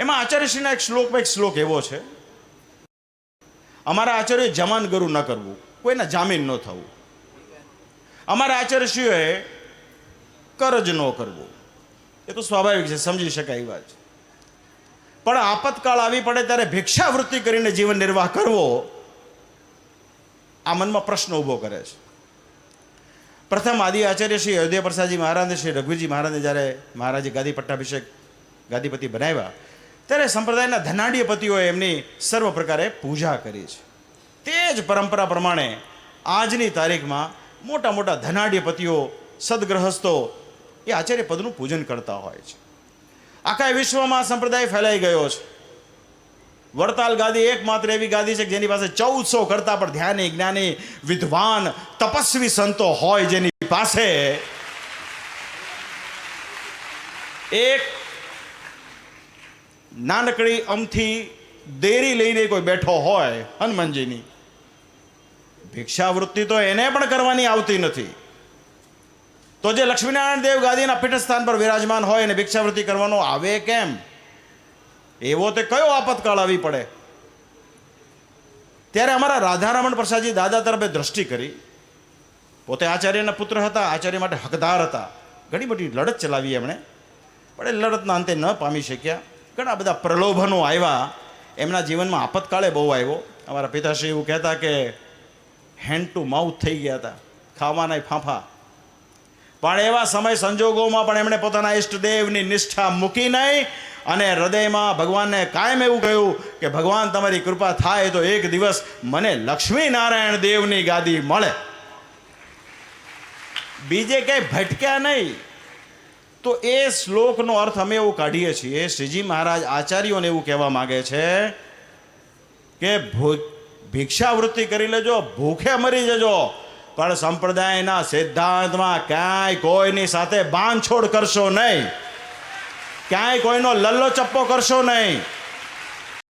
એમાં આચાર્યશ્રીના એક શ્લોકમાં એક શ્લોક એવો છે, અમારા આચાર્ય જમાન ગરુ ન કરવું, કોઈના જામીન ન થવું. અમારા આચાર્યશ્રીઓએ કરજ ન કરવું. એ તો સ્વાભાવિક છે, સમજી શકાય એવા છે પણ આપતકાળ આવી પડે ત્યારે ભિક્ષાવૃત્તિ કરીને જીવન નિર્વાહ કરવો, આ મનમાં પ્રશ્ન ઊભો કરે છે. પ્રથમ આદિ આચાર્ય શ્રી અયોધ્યા પ્રસાદજી મહારાજ શ્રી રઘુજી મહારાજે જ્યારે મહારાજે ગાદી પટ્ટાભિષેક ગાદીપતિ બનાવ્યા ત્યારે સંપ્રદાયના ધનાઢ્ય પતિઓએ એમની સર્વ પ્રકારે પૂજા કરી છે. તે જ પરંપરા પ્રમાણે આજની તારીખમાં મોટા મોટા ધનાઢ્ય પતિઓ સદગ્રહસ્થો એ આચાર્ય પદનું પૂજન કરતા હોય છે. આખા વિશ્વમાં સંપ્રદાય ફેલાઈ ગયો છે. વડતાલ ગાદી એકમાત્ર એવી ગાદી છે જેની પાસે ચૌદસો કરતા પણ ધ્યાની, જ્ઞાની, વિદ્વાન, તપસ્વી સંતો હોય જેની પાસે એક નાનકડી અમથી દેરી લઈને કોઈ બેઠો હોય, હનુમાનજીની. ભિક્ષાવૃત્તિ તો એને પણ કરવાની આવતી નથી. તો જે લક્ષ્મીનારાયણ દેવ ગાદીના પીઠસ્થાન પર વિરાજમાન હોય અને ભિક્ષાવૃત્તિ કરવાનો આવે કેમ? એવો તે કયો આપતકાળ આવી પડે? ત્યારે અમારા રાધારમણ પ્રસાદજી દાદા તરફે દ્રષ્ટિ કરી. પોતે આચાર્યના પુત્ર હતા, આચાર્ય માટે હકદાર હતા. ઘણી બધી લડત ચલાવી એમણે. પણ એ લડતના અંતે ન પામી શક્યા. ઘણા બધા પ્રલોભનો આવ્યા. એમના જીવનમાં આપતકાળે બહુ આવ્યો. અમારા પિતાશ્રી એવું કહેતા કે હેન્ડ ટુ માઉથ થઈ ગયા હતા. ખાવાના ફાંફા. પણ એવા સમય સંજોગોમાં પણ એમણે પોતાના ઈષ્ટદેવની નિષ્ઠા મૂકી નહીં અને હૃદયમાં ભગવાનને કાયમ એવું કહ્યું કે, ભગવાન, તમારી કૃપા થાય તો એક દિવસ મને લક્ષ્મી નારાયણ દેવની ગાદી મળે. બીજે ક્યાંય ભટક્યા નહીં. તો એ શ્લોકનો અર્થ અમે એવું કાઢીએ છીએ, શ્રીજી મહારાજ આચાર્યોને એવું કહેવા માગે છે કે ભિક્ષાવૃત્તિ કરી લેજો, ભૂખે મરી જજો, પણ સંપ્રદાયના સિદ્ધાંતમાં ક્યાંય કોઈની સાથે બાંધછોડ કરશો નહીં. ક્યાંય કોઈનો લલ્લો ચપ્પો કરશો નહીં.